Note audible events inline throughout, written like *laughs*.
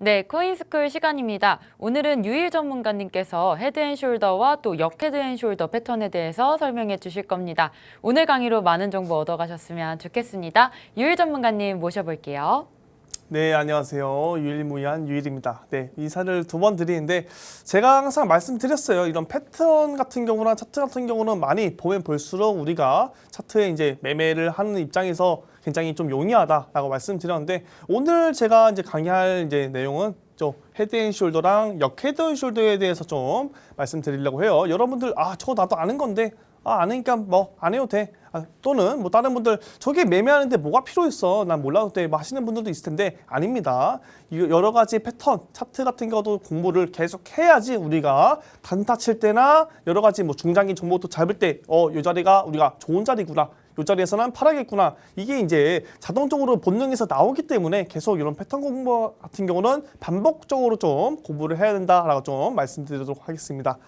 네, 코인스쿨 시간입니다. 오늘은 유일 전문가님께서 헤드앤숄더와 또 역헤드앤숄더 패턴에 대해서 설명해 주실 겁니다. 오늘 강의로 많은 정보 얻어가셨으면 좋겠습니다. 유일 전문가님 모셔볼게요. 네, 안녕하세요. 유일무이한 유일입니다. 네, 인사를 두 번 드리는데 제가 항상 말씀드렸어요. 이런 패턴 같은 경우나 차트 같은 경우는 많이 보면 볼수록 우리가 차트에 이제 매매를 하는 입장에서 굉장히 좀 용이하다라고 말씀드렸는데 오늘 제가 이제 강의할 이제 내용은 좀 헤드앤숄더랑 역 헤드앤숄더에 대해서 좀 말씀드리려고 해요. 여러분들 아, 저거 나도 아는 건데 아, 아니니까 뭐 안 해도 돼. 아, 또는 뭐 다른 분들 저게 매매하는데 뭐가 필요했어? 난 몰라도 돼. 뭐 하시는 분들도 있을 텐데 아닙니다. 이 여러 가지 패턴, 차트 같은 것도 공부를 계속 해야지 우리가 단타 칠 때나 여러 가지 뭐 중장기 정보도 잡을 때 어, 요 자리가 우리가 좋은 자리구나. 요 자리에서는 팔아야겠구나. 이게 이제 자동적으로 본능에서 나오기 때문에 계속 이런 패턴 공부 같은 경우는 반복적으로 좀 공부를 해야 된다라고 좀 말씀드리도록 하겠습니다.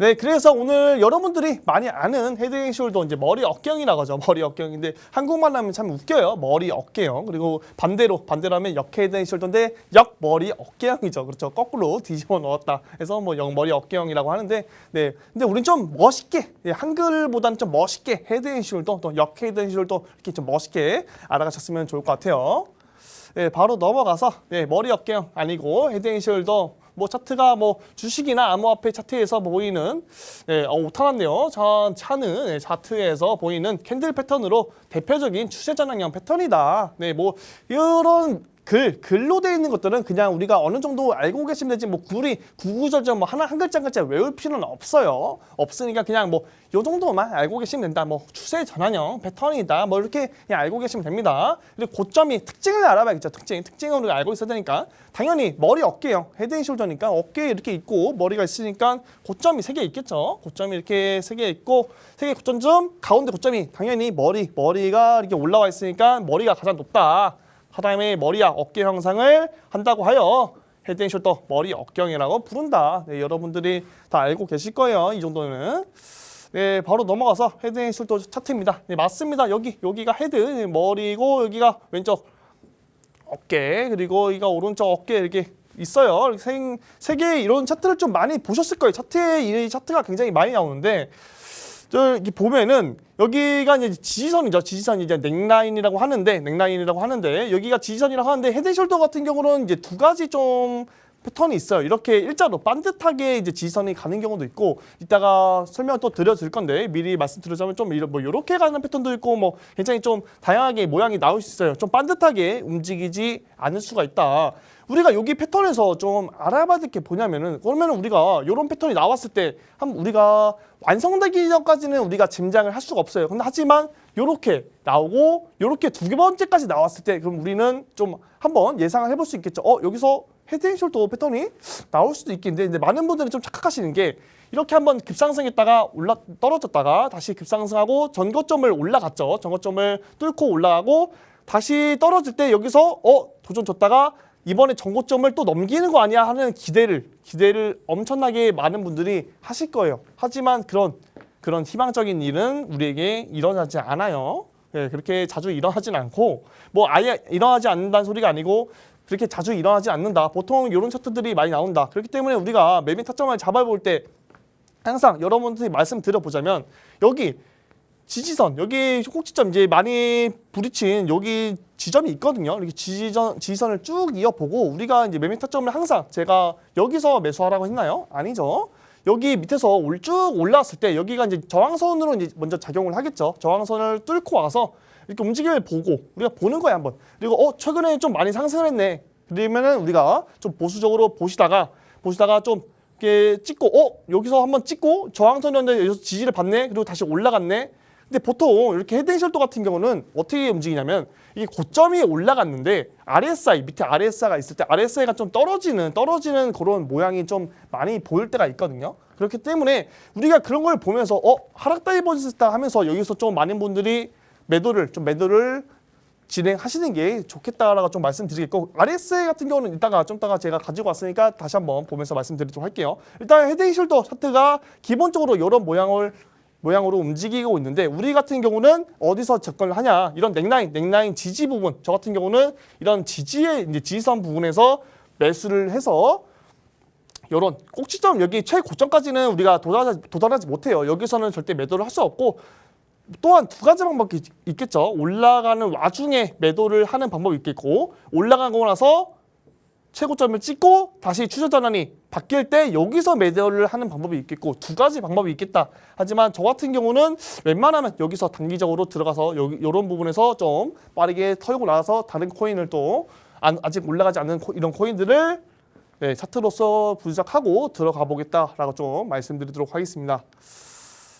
네, 그래서 오늘 여러분들이 많이 아는 헤드앤 숄더 이제 머리 어깨형이라고 하죠. *laughs* 머리 어깨형인데 한국말 하면 참 웃겨요. 머리 어깨형. 그리고 반대로 반대로 하면 역 헤드앤 숄더인데 역 머리 어깨형이죠. 그렇죠. 거꾸로 뒤집어 넣었다. 해서 뭐 역 머리 어깨형이라고 하는데 네. 근데 우린 좀 멋있게 예, 한글보다는 좀 멋있게 헤드앤 숄더 또 역 헤드앤 숄더 이렇게 좀 멋있게 알아가셨으면 좋을 것 같아요. 네, 바로 넘어가서 네, 머리 어깨형 아니고 헤드앤 숄더 뭐 차트가 뭐 주식이나 암호화폐 차트에서 보이는 네, 어, 오타났네요. 전 차는 네, 차트에서 보이는 캔들 패턴으로 대표적인 추세 전환형 패턴이다. 네, 뭐 이런 글 글로 되어 있는 것들은 그냥 우리가 어느 정도 알고 계시면 되지 뭐 구리 구구절절 뭐 하나 한 글자 한 글자 외울 필요는 없어요. 없으니까 그냥 뭐 요 정도만 알고 계시면 된다. 뭐 추세 전환형 패턴이다. 뭐 이렇게 그냥 알고 계시면 됩니다. 그리고 고점이 특징을 알아봐야겠죠. 특징 특징을 우리가 알고 있어야 되니까 당연히 머리 어깨형 헤드 앤 숄더니까 어깨에 이렇게 있고 머리가 있으니까 고점이 세 개 있겠죠. 고점이 이렇게 세 개 있고 세 개 고점점 가운데 고점이 당연히 머리 머리가 이렇게 올라와 있으니까 머리가 가장 높다. 사람의 머리와 어깨 형상을 한다고 하여 헤드 앤 숄더 머리 어깨형이라고 부른다. 네, 여러분들이 다 알고 계실 거예요. 이 정도는. 네, 바로 넘어가서 헤드 앤 숄더 차트입니다. 네, 맞습니다. 여기 여기가 헤드 네, 머리고 여기가 왼쪽 어깨 그리고 여기가 오른쪽 어깨 이렇게 있어요. 생, 세 개의 이런 차트를 좀 많이 보셨을 거예요. 차트에 이 차트가 굉장히 많이 나오는데 저 이렇게 보면은 여기가 이제 지지선이죠. 지지선이 이제 넥라인이라고 하는데 넥라인이라고 하는데 여기가 지지선이라고 하는데 헤드숄더 같은 경우는 이제 두 가지 좀 패턴이 있어요. 이렇게 일자로 반듯하게 이제 지지선이 가는 경우도 있고 이따가 설명 또 드려줄 건데 미리 말씀드리자면 좀 이런 뭐 이렇게 가는 패턴도 있고 뭐 굉장히 좀 다양하게 모양이 나올 수 있어요. 좀 반듯하게 움직이지 않을 수가 있다. 우리가 여기 패턴에서 좀 알아봐야 될 게 뭐냐면은 그러면 우리가 이런 패턴이 나왔을 때 한 우리가 완성되기 전까지는 우리가 짐작을 할 수가 없어요. 근데 하지만 요렇게 나오고 요렇게 두 번째까지 나왔을 때 그럼 우리는 좀 한번 예상을 해볼 수 있겠죠. 어 여기서 헤드 앤 숄더 패턴이 나올 수도 있겠는데 근데 많은 분들이 좀 착각하시는 게 이렇게 한번 급상승했다가 올라 떨어졌다가 다시 급상승하고 전고점을 올라갔죠. 전고점을 뚫고 올라가고 다시 떨어질 때 여기서 어 도전 줬다가 이번에 전고점을 또 넘기는 거 아니야 하는 기대를 기대를 엄청나게 많은 분들이 하실 거예요. 하지만 그런 그런 희망적인 일은 우리에게 일어나지 않아요. 예, 그렇게 자주 일어나진 않고 뭐 아예 일어나지 않는다는 소리가 아니고 그렇게 자주 일어나지 않는다. 보통 이런 차트들이 많이 나온다. 그렇기 때문에 우리가 매매 타점을 잡아볼 때 항상 여러분들이 말씀드려보자면 여기 지지선 여기 꼭지점 이제 많이 부딪힌 여기 지점이 있거든요. 이렇게 지지선 지지선을 쭉 이어보고 우리가 이제 매매 타점을 항상 제가 여기서 매수하라고 했나요? 아니죠. 여기 밑에서 올 쭉 올라왔을 때 여기가 이제 저항선으로 이제 먼저 작용을 하겠죠. 저항선을 뚫고 와서 이렇게 움직임을 보고 우리가 보는 거야 한번. 그리고 어 최근에 좀 많이 상승을 했네. 그러면은 우리가 좀 보수적으로 보시다가 보시다가 좀 이렇게 찍고 어 여기서 한번 찍고 저항선이었는데 여기서 지지를 받네. 그리고 다시 올라갔네. 근데 보통 이렇게 헤드 앤 숄더 같은 경우는 어떻게 움직이냐면 이게 고점이 올라갔는데 RSI 밑에 RSI가 있을 때 RSI가 좀 떨어지는 떨어지는 그런 모양이 좀 많이 보일 때가 있거든요. 그렇기 때문에 우리가 그런 걸 보면서 어 하락 다이버스다 하면서 여기서 좀 많은 분들이 매도를 좀 매도를 진행하시는 게 좋겠다라고 좀 말씀드리겠고 RSI 같은 경우는 이따가 좀 이따가 제가 가지고 왔으니까 다시 한번 보면서 말씀드리도록 할게요. 일단 헤드앤 숄더 차트가 기본적으로 이런 모양을 모양으로 움직이고 있는데 우리 같은 경우는 어디서 접근을 하냐 이런 넥라인 넥라인 지지 부분 저 같은 경우는 이런 지지의 이제 지지선 부분에서 매수를 해서 요런 꼭지점 여기 최고점까지는 우리가 도달하지, 도달하지 못해요. 여기서는 절대 매도를 할 수 없고 또한 두 가지 방법이 있- 있겠죠. 올라가는 와중에 매도를 하는 방법이 있겠고 올라가고 나서 최고점을 찍고 다시 추세 전환이 바뀔 때 여기서 매도를 하는 방법이 있겠고 두 가지 방법이 있겠다. 하지만 저 같은 경우는 웬만하면 여기서 단기적으로 들어가서 여기 이런 부분에서 좀 빠르게 털고 나서 다른 코인을 또 안- 아직 올라가지 않는 코- 이런 코인들을 네, 차트로서 분석하고 들어가 보겠다라고 좀 말씀드리도록 하겠습니다.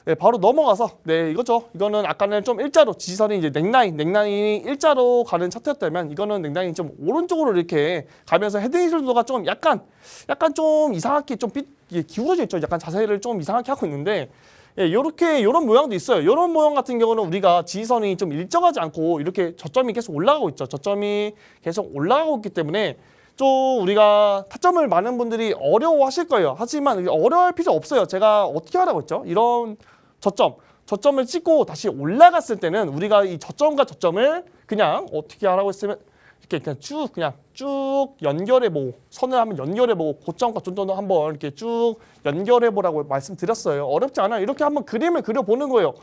네, 바로 넘어가서 네 이거죠. 이거는 아까는 좀 일자로 지지선이 이제 넥라인, 넥라인이 일자로 가는 차트였다면 이거는 넥라인이 좀 오른쪽으로 이렇게 가면서 헤드앤숄더가 좀 약간 약간 좀 이상하게 좀 삐, 기울어져 있죠. 약간 자세를 좀 이상하게 하고 있는데 예, 이렇게 이런 모양도 있어요. 이런 모양 같은 경우는 우리가 지지선이 좀 일정하지 않고 이렇게 저점이 계속 올라가고 있죠. 저점이 계속 올라가고 있기 때문에 좀 우리가 타점을 많은 분들이 어려워하실 거예요. 하지만 어려워할 필요 없어요. 제가 어떻게 하라고 했죠? 이런 저점, 저점을 찍고 다시 올라갔을 때는 우리가 이 저점과 저점을 그냥 어떻게 하라고 했으면 이렇게 그냥 쭉 그냥 쭉 연결해 보고 선을 한번 연결해 보고 고점과 저점도 한번 이렇게 쭉 연결해 보라고 말씀드렸어요. 어렵지 않아요. 이렇게 한번 그림을 그려 보는 거예요.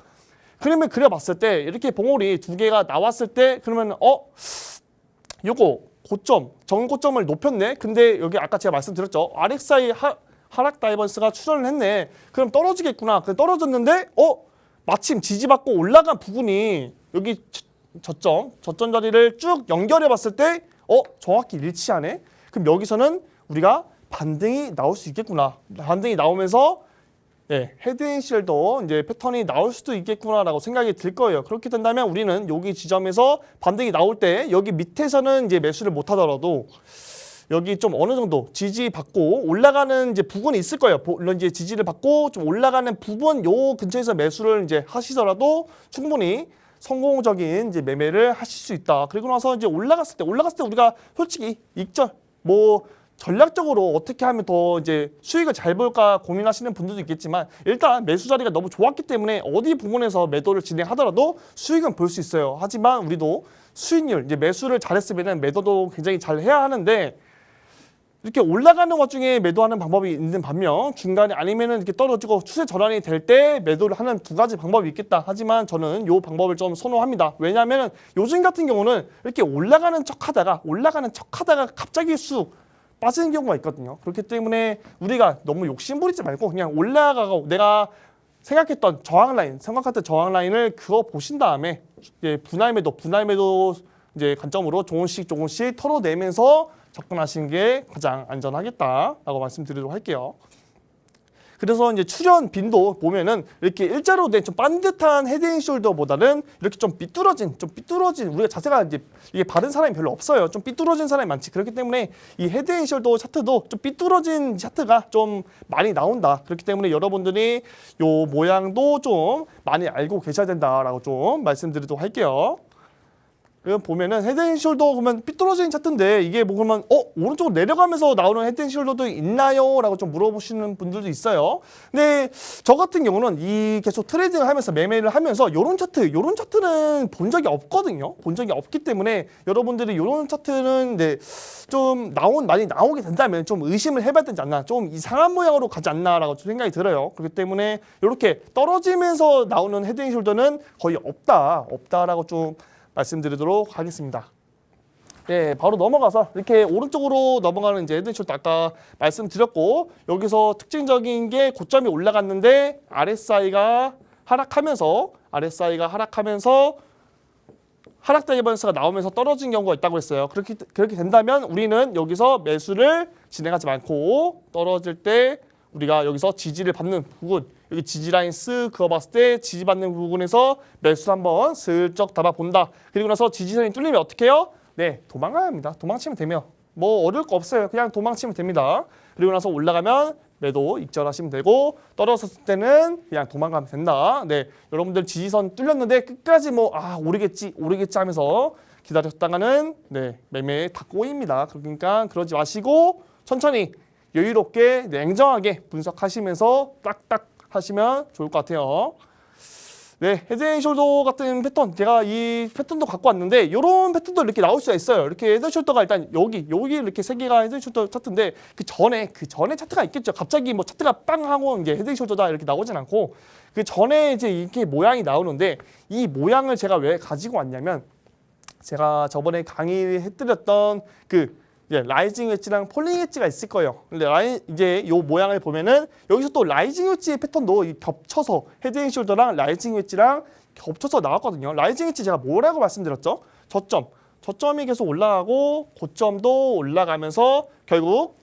그림을 그려 봤을 때 이렇게 봉우리 두 개가 나왔을 때 그러면 어 요거 고점 전고점을 높였네. 근데 여기 아까 제가 말씀드렸죠. RXI 하, 하락 다이버스가 출현을 했네. 그럼 떨어지겠구나. 그 떨어졌는데 어 마침 지지받고 올라간 부분이 여기 저- 저점 저점 자리를 쭉 연결해 봤을 때 어 정확히 일치하네. 그럼 여기서는 우리가 반등이 나올 수 있겠구나. 반등이 나오면서 예, 헤드앤실더 이제 패턴이 나올 수도 있겠구나라고 생각이 들 거예요. 그렇게 된다면 우리는 여기 지점에서 반등이 나올 때 여기 밑에서는 이제 매수를 못 하더라도 여기 좀 어느 정도 지지 받고 올라가는 이제 부분이 있을 거예요. 보- 물론 이제 지지를 받고 좀 올라가는 부분 요 근처에서 매수를 이제 하시더라도 충분히 성공적인 이제 매매를 하실 수 있다. 그리고 나서 이제 올라갔을 때 올라갔을 때 우리가 솔직히 익절 뭐 전략적으로 어떻게 하면 더 이제 수익을 잘 볼까 고민하시는 분들도 있겠지만 일단 매수 자리가 너무 좋았기 때문에 어디 부분에서 매도를 진행하더라도 수익은 볼 수 있어요. 하지만 우리도 수익률 이제 매수를 잘했으면 매도도 굉장히 잘 해야 하는데 이렇게 올라가는 와중에 매도하는 방법이 있는 반면 중간에 아니면은 이렇게 떨어지고 추세 전환이 될 때 매도를 하는 두 가지 방법이 있겠다. 하지만 저는 요 방법을 좀 선호합니다. 왜냐하면 요즘 같은 경우는 이렇게 올라가는 척하다가 올라가는 척하다가 갑자기 쑥 빠지는 경우가 있거든요. 그렇기 때문에 우리가 너무 욕심 부리지 말고 그냥 올라가고 내가 생각했던 저항 라인, 생각했던 저항 라인을 그거 보신 다음에 이제 분할 매도, 분할 매도 이제 관점으로 조금씩 조금씩 털어내면서 접근하시는 게 가장 안전하겠다라고 말씀드리도록 할게요. 그래서 이제 출현 빈도 보면은 이렇게 일자로 된 좀 반듯한 헤드앤숄더보다는 이렇게 좀 삐뚤어진 좀 삐뚤어진 우리가 자세가 이제 이게 바른 사람이 별로 없어요. 좀 삐뚤어진 사람이 많지. 그렇기 때문에 이 헤드앤숄더 차트도 좀 삐뚤어진 차트가 좀 많이 나온다. 그렇기 때문에 여러분들이 요 모양도 좀 많이 알고 계셔야 된다라고 좀 말씀드리도록 할게요. 그럼 보면은 헤드앤숄더 보면 삐뚤어진 차트인데 이게 뭐 그러면 어 오른쪽으로 내려가면서 나오는 헤드앤숄더도 있나요?라고 좀 물어보시는 분들도 있어요. 근데 저 같은 경우는 이 계속 트레이딩을 하면서 매매를 하면서 요런 차트, 요런 차트는 본 적이 없거든요. 본 적이 없기 때문에 여러분들이 요런 차트는 네, 좀 나온 많이 나오게 된다면 좀 의심을 해봐야 되지 않나, 좀 이상한 모양으로 가지 않나라고 좀 생각이 들어요. 그렇기 때문에 이렇게 떨어지면서 나오는 헤드앤숄더는 거의 없다, 없다라고 좀 말씀드리도록 하겠습니다. 네, 바로 넘어가서 이렇게 오른쪽으로 넘어가는 이제 헤드숄더 아까 말씀드렸고 여기서 특징적인 게 고점이 올라갔는데 RSI가 하락하면서 RSI가 하락하면서 하락 다이버스가 나오면서 떨어진 경우가 있다고 했어요. 그렇게 그렇게 된다면 우리는 여기서 매수를 진행하지 않고 떨어질 때 우리가 여기서 지지를 받는 부분 여기 지지 라인 쓱 그어봤을 때 지지 받는 부분에서 매수 한번 슬쩍 담아 본다. 그리고 나서 지지선이 뚫리면 어떻게 해요? 네, 도망가야 합니다. 도망치면 되며 뭐 어려울 거 없어요. 그냥 도망치면 됩니다. 그리고 나서 올라가면 매도 익절하시면 되고 떨어졌을 때는 그냥 도망가면 된다. 네, 여러분들 지지선 뚫렸는데 끝까지 뭐 아 오르겠지 오르겠지 하면서 기다렸다가는 네 매매 다 꼬입니다. 그러니까 그러지 마시고 천천히 여유롭게 냉정하게 분석하시면서 딱딱 하시면 좋을 것 같아요. 네, 헤드앤숄더 같은 패턴 제가 이 패턴도 갖고 왔는데 이런 패턴도 이렇게 나올 수가 있어요. 이렇게 헤드앤숄더가 일단 여기 여기 이렇게 세 개가 헤드앤숄더 차트인데 그 전에 그 전에 차트가 있겠죠. 갑자기 뭐 차트가 빵 하고 이게 헤드앤숄더다 이렇게 나오진 않고 그 전에 이제 이렇게 모양이 나오는데 이 모양을 제가 왜 가지고 왔냐면 제가 저번에 강의해드렸던 그 이제 라이징 웨지랑 폴링 웨지가 있을 거예요. 근데 라이 이제 요 모양을 보면은 여기서 또 라이징 웨지의 패턴도 이 겹쳐서 헤드 앤 숄더랑 라이징 웨지랑 겹쳐서 나왔거든요. 라이징 웨지 제가 뭐라고 말씀드렸죠? 저점, 저점이 계속 올라가고 고점도 올라가면서 결국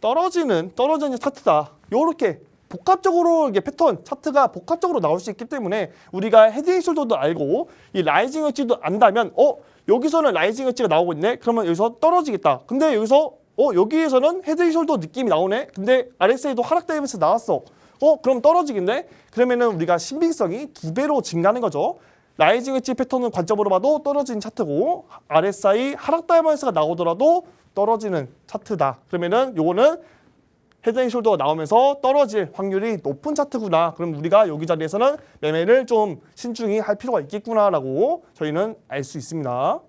떨어지는 떨어지는 차트다. 요렇게 복합적으로 이게 패턴 차트가 복합적으로 나올 수 있기 때문에 우리가 헤드앤숄더도 알고 이 라이징 웨지도 안다면 어 여기서는 라이징 웨지가 나오고 있네. 그러면 여기서 떨어지겠다. 근데 여기서 어 여기에서는 헤드앤숄더 느낌이 나오네. 근데 RSA도 하락 다이면서 나왔어. 어 그럼 떨어지겠네. 그러면은 우리가 신빙성이 두 배로 증가하는 거죠. 라이징 웨지 패턴은 관점으로 봐도 떨어지는 차트고 RSI 하락 다이먼스가 나오더라도 떨어지는 차트다. 그러면은 요거는 헤드앤숄더가 나오면서 떨어질 확률이 높은 차트구나. 그럼 우리가 여기 자리에서는 매매를 좀 신중히 할 필요가 있겠구나라고 저희는 알 수 있습니다.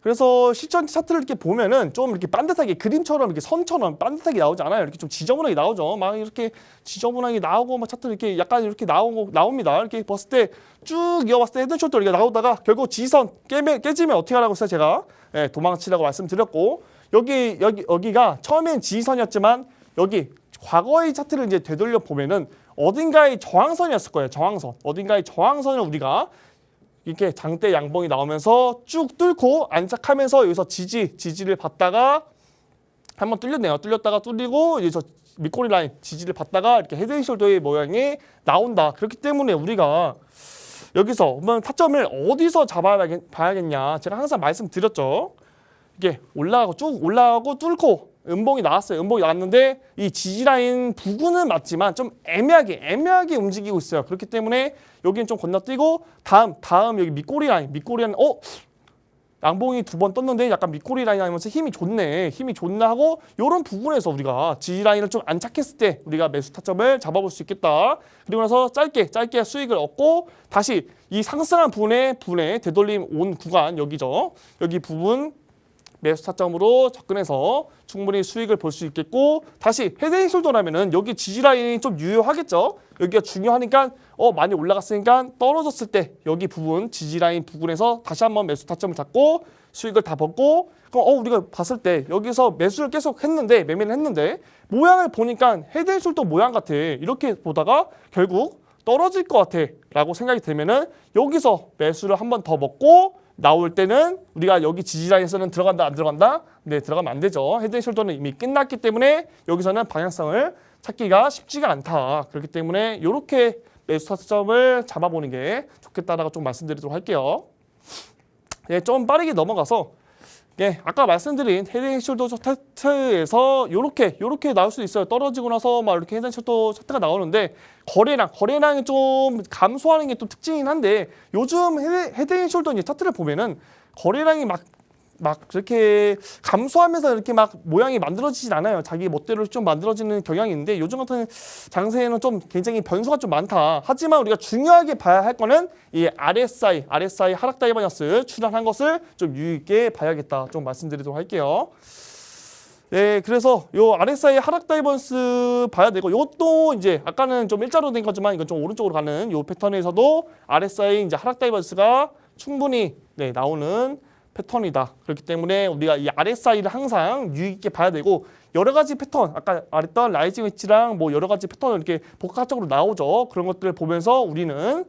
그래서 실전 차트를 이렇게 보면은 좀 이렇게 반듯하게 그림처럼 이렇게 선처럼 반듯하게 나오지 않아요. 이렇게 좀 지저분하게 나오죠. 막 이렇게 지저분하게 나오고 막 차트 이렇게 약간 이렇게 나오고 나옵니다. 이렇게 봤을 때 쭉 이어봤을 때 헤드쇼트 이렇게 나오다가 결국 지선 깨매, 깨지면 어떻게 하라고 했어요? 제가 예, 도망치라고 말씀드렸고 여기 여기 여기가 처음엔 지선이었지만 여기 과거의 차트를 이제 되돌려 보면은 어딘가의 저항선이었을 거예요. 저항선. 어딘가의 저항선을 우리가 이렇게 장대 양봉이 나오면서 쭉 뚫고 안착하면서 여기서 지지 지지를 받다가 한번 뚫렸네요. 뚫렸다가 뚫리고 저 밑꼬리 라인 지지를 받다가 이렇게 헤드앤숄더의 모양이 나온다. 그렇기 때문에 우리가 여기서 그러면 타점을 어디서 잡아야겠냐? 제가 항상 말씀드렸죠. 이게 올라가고 쭉 올라가고 뚫고 음봉이 나왔어요. 음봉이 나왔는데 이 지지 라인 부근은 맞지만 좀 애매하게 애매하게 움직이고 있어요. 그렇기 때문에 여기는 좀 건너뛰고 다음 다음 여기 밑꼬리 라인 밑꼬리 라인. 어? 양봉이 두 번 떴는데 약간 밑꼬리 라인 하면서 힘이 좋네. 힘이 좋네 하고 이런 부분에서 우리가 지지 라인을 좀 안 착했을 때 우리가 매수 타점을 잡아볼 수 있겠다. 그리고 나서 짧게 짧게 수익을 얻고 다시 이 상승한 부분에 부분에 되돌림 온 구간 여기죠. 여기 부분 매수 타점으로 접근해서 충분히 수익을 볼 수 있겠고 다시 헤드앤숄더라면은 여기 지지 라인이 좀 유효하겠죠. 여기가 중요하니까 어 많이 올라갔으니까 떨어졌을 때 여기 부분 지지 라인 부분에서 다시 한번 매수 타점을 잡고 수익을 다 벗고 그럼 어 우리가 봤을 때 여기서 매수를 계속 했는데 매매를 했는데 모양을 보니까 헤드앤숄더 모양 같아 이렇게 보다가 결국 떨어질 것 같아 라고 생각이 되면은 여기서 매수를 한 번 더 먹고 나올 때는 우리가 여기 지지라인에서는 들어간다 안 들어간다? 네 들어가면 안 되죠. 헤드 앤 숄더는 이미 끝났기 때문에 여기서는 방향성을 찾기가 쉽지가 않다. 그렇기 때문에 이렇게 매수 타점을 잡아보는 게 좋겠다라고 좀 말씀드리도록 할게요. 네, 좀 빠르게 넘어가서 예, 아까 말씀드린 헤드앤숄더 차트에서 요렇게 요렇게 나올 수 있어요. 떨어지고 나서 막 이렇게 헤드앤숄더 차트가 나오는데 거래량 거래량이 좀 감소하는 게 또 특징이긴 한데 요즘 헤드, 헤드앤숄더 이제 차트를 보면은 거래량이 막 막 그렇게 감소하면서 이렇게 막 모양이 만들어지진 않아요. 자기 멋대로 좀 만들어지는 경향이 있는데 요즘 같은 장세에는 좀 굉장히 변수가 좀 많다. 하지만 우리가 중요하게 봐야 할 거는 이 RSI, RSI 하락 다이버넌스 출현한 것을 좀 유의 있게 봐야겠다. 좀 말씀드리도록 할게요. 네, 그래서 요 RSI 하락 다이버넌스 봐야 되고 이것도 이제 아까는 좀 일자로 된 거지만 이건 좀 오른쪽으로 가는 요 패턴에서도 RSI 이제 하락 다이버넌스가 충분히 네, 나오는 패턴이다. 그렇기 때문에 우리가 이 RSI를 항상 유의 있게 봐야 되고 여러 가지 패턴 아까 말했던 라이징 웨지랑 뭐 여러 가지 패턴을 이렇게 복합적으로 나오죠. 그런 것들을 보면서 우리는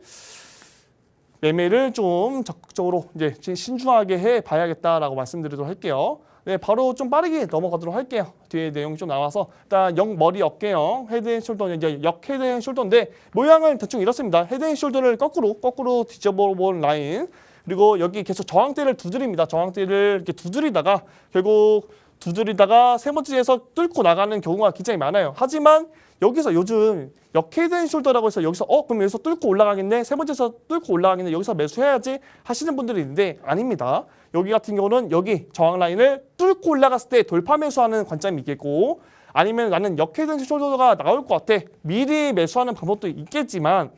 매매를 좀 적극적으로 이제 신중하게 해 봐야겠다라고 말씀드리도록 할게요. 네, 바로 좀 빠르게 넘어가도록 할게요. 뒤에 내용이 좀 나와서 일단 영 머리 어깨형 헤드 앤 숄더는 이제 역 헤드 앤 숄더인데 모양은 대충 이렇습니다. 헤드 앤 숄더를 거꾸로 거꾸로 뒤집어 본 라인 그리고 여기 계속 저항대를 두드립니다. 저항대를 이렇게 두드리다가 결국 두드리다가 세 번째에서 뚫고 나가는 경우가 굉장히 많아요. 하지만 여기서 요즘 역헤드앤숄더라고 해서 여기서 어 그럼 여기서 뚫고 올라가겠네 세 번째에서 뚫고 올라가겠네 여기서 매수해야지 하시는 분들이 있는데 아닙니다. 여기 같은 경우는 여기 저항 라인을 뚫고 올라갔을 때 돌파 매수하는 관점이 있겠고 아니면 나는 역헤드앤숄더가 나올 것 같아 미리 매수하는 방법도 있겠지만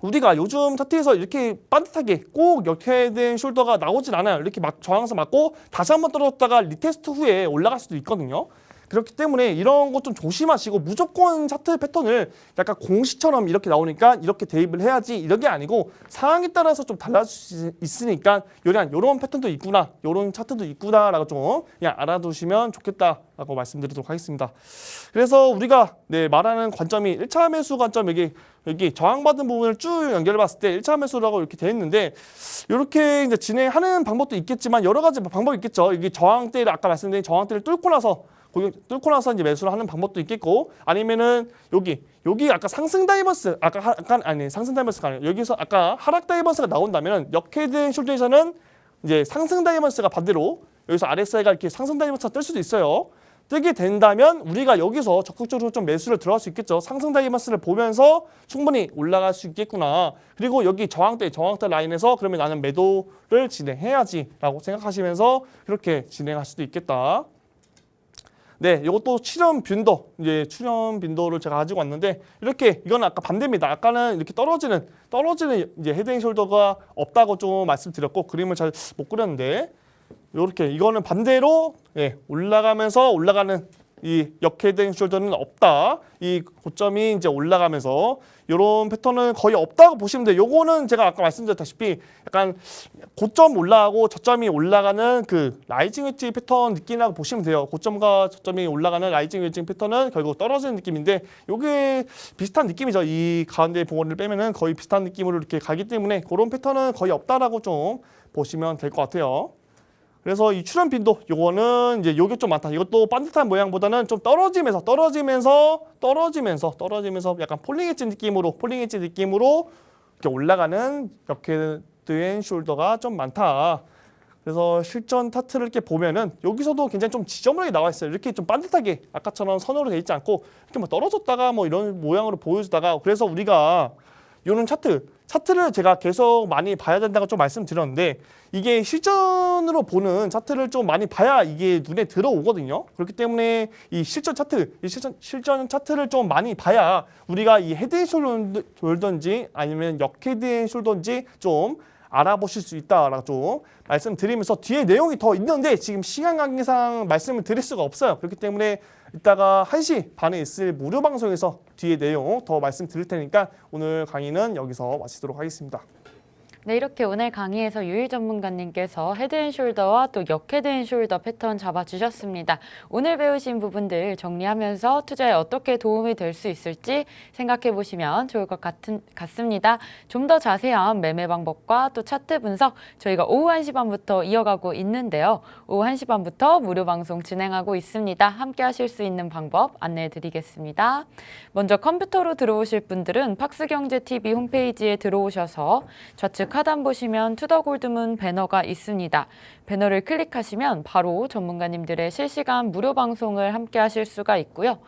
우리가 요즘 차트에서 이렇게 반듯하게 꼭 역헤드 숄더가 나오진 않아요. 이렇게 막 저항선 맞고 다시 한번 떨어졌다가 리테스트 후에 올라갈 수도 있거든요. 그렇기 때문에 이런 것 좀 조심하시고 무조건 차트 패턴을 약간 공식처럼 이렇게 나오니까 이렇게 대입을 해야지 이런 게 아니고 상황에 따라서 좀 달라질 수 있으니까 요런 요런 패턴도 있구나 요런 차트도 있구나라고 좀 그냥 알아두시면 좋겠다라고 말씀드리도록 하겠습니다. 그래서 우리가 네, 말하는 관점이 1차 매수 관점 여기 여기 저항받은 부분을 쭉 연결해 봤을 때 1차 매수라고 이렇게 돼 있는데 이렇게 이제 진행하는 방법도 있겠지만 여러 가지 방법이 있겠죠. 여기 저항대를 아까 말씀드린 저항대를 뚫고 나서 뚫고 나서 이제 매수를 하는 방법도 있겠고 아니면은 여기 여기 아까 상승 다이버스 아까 하, 약간 아니 상승 다이버스가 아니라 여기서 아까 하락 다이버스가 나온다면은 역헤드 숄더에서는 이제 상승 다이버스가 반대로 여기서 RSI가 이렇게 상승 다이버스가 뜰 수도 있어요. 뜨게 된다면 우리가 여기서 적극적으로 좀 매수를 들어갈 수 있겠죠. 상승 다이버스를 보면서 충분히 올라갈 수 있겠구나. 그리고 여기 저항대, 저항대 라인에서 그러면 나는 매도를 진행해야지라고 생각하시면서 그렇게 진행할 수도 있겠다. 네, 이것도 출현 빈도 이제 출현 빈도를 제가 가지고 왔는데 이렇게 이거는 아까 반대입니다. 아까는 이렇게 떨어지는 떨어지는 이제 헤드앤 숄더가 없다고 좀 말씀드렸고 그림을 잘 못 그렸는데 이렇게 이거는 반대로 예, 올라가면서 올라가는 이 역헤드 숄더는 없다. 이 고점이 이제 올라가면서 이런 패턴은 거의 없다고 보시면 돼요. 요거는 제가 아까 말씀드렸다시피 약간 고점 올라가고 저점이 올라가는 그 라이징 웨지 패턴 느낌이라고 보시면 돼요. 고점과 저점이 올라가는 라이징 웨지 패턴은 결국 떨어지는 느낌인데 요게 비슷한 느낌이죠. 이 가운데 봉어리를 빼면은 거의 비슷한 느낌으로 이렇게 가기 때문에 그런 패턴은 거의 없다라고 좀 보시면 될 것 같아요. 그래서 이 출현 빈도 요거는 이제 요게 좀 많다. 이것도 반듯한 모양보다는 좀 떨어지면서 떨어지면서 떨어지면서 떨어지면서 약간 폴링 엣지 느낌으로 폴링 엣지 느낌으로 이렇게 올라가는 역헤드 앤 숄더가 좀 많다. 그래서 실전 타트를 이렇게 보면은 여기서도 굉장히 좀 지저분하게 나와 있어요. 이렇게 좀 반듯하게 아까처럼 선으로 돼 있지 않고 이렇게 뭐 떨어졌다가 뭐 이런 모양으로 보여주다가 그래서 우리가 요런 차트 차트를 제가 계속 많이 봐야 된다고 좀 말씀드렸는데 이게 실전으로 보는 차트를 좀 많이 봐야 이게 눈에 들어오거든요. 그렇기 때문에 이 실전 차트, 이 실전, 실전 차트를 좀 많이 봐야 우리가 이 헤드앤숄더인지 아니면 역헤드앤숄더인지 좀 알아보실 수 있다라고 좀 말씀드리면서 뒤에 내용이 더 있는데 지금 시간 관계상 말씀을 드릴 수가 없어요. 그렇기 때문에 이따가 1시 반에 있을 무료 방송에서 뒤에 내용 더 말씀드릴 테니까 오늘 강의는 여기서 마치도록 하겠습니다. 네, 이렇게 오늘 강의에서 유일 전문가님께서 헤드앤숄더와 또 역헤드앤숄더 패턴 잡아주셨습니다. 오늘 배우신 부분들 정리하면서 투자에 어떻게 도움이 될 수 있을지 생각해 보시면 좋을 것 같은, 같습니다. 좀 더 자세한 매매 방법과 또 차트 분석 저희가 오후 1시 반부터 이어가고 있는데요. 오후 1시 반부터 무료 방송 진행하고 있습니다. 함께 하실 수 있는 방법 안내해 드리겠습니다. 먼저 컴퓨터로 들어오실 분들은 팍스경제TV 홈페이지에 들어오셔서 좌측 하단 보시면 투더 골드문 배너가 있습니다. 배너를 클릭하시면 바로 전문가님들의 실시간 무료 방송을 함께 하실 수가 있고요.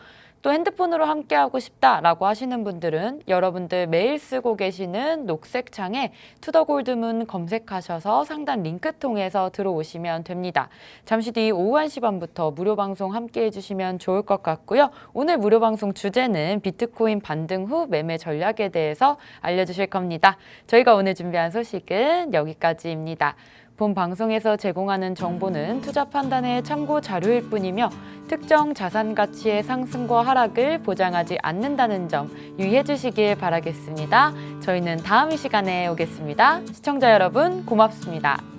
또 핸드폰으로 함께 하고 싶다라고 하시는 분들은 여러분들 매일 쓰고 계시는 녹색 창에 투더골드문 검색하셔서 상단 링크 통해서 들어오시면 됩니다. 잠시 뒤 오후 1시 반부터 무료 방송 함께 해주시면 좋을 것 같고요. 오늘 무료 방송 주제는 비트코인 반등 후 매매 전략에 대해서 알려주실 겁니다. 저희가 오늘 준비한 소식은 여기까지입니다. 본 방송에서 제공하는 정보는 투자 판단의 참고 자료일 뿐이며 특정 자산 가치의 상승과 하락을 보장하지 않는다는 점 유의해 주시길 바라겠습니다. 저희는 다음 이 시간에 오겠습니다. 시청자 여러분 고맙습니다.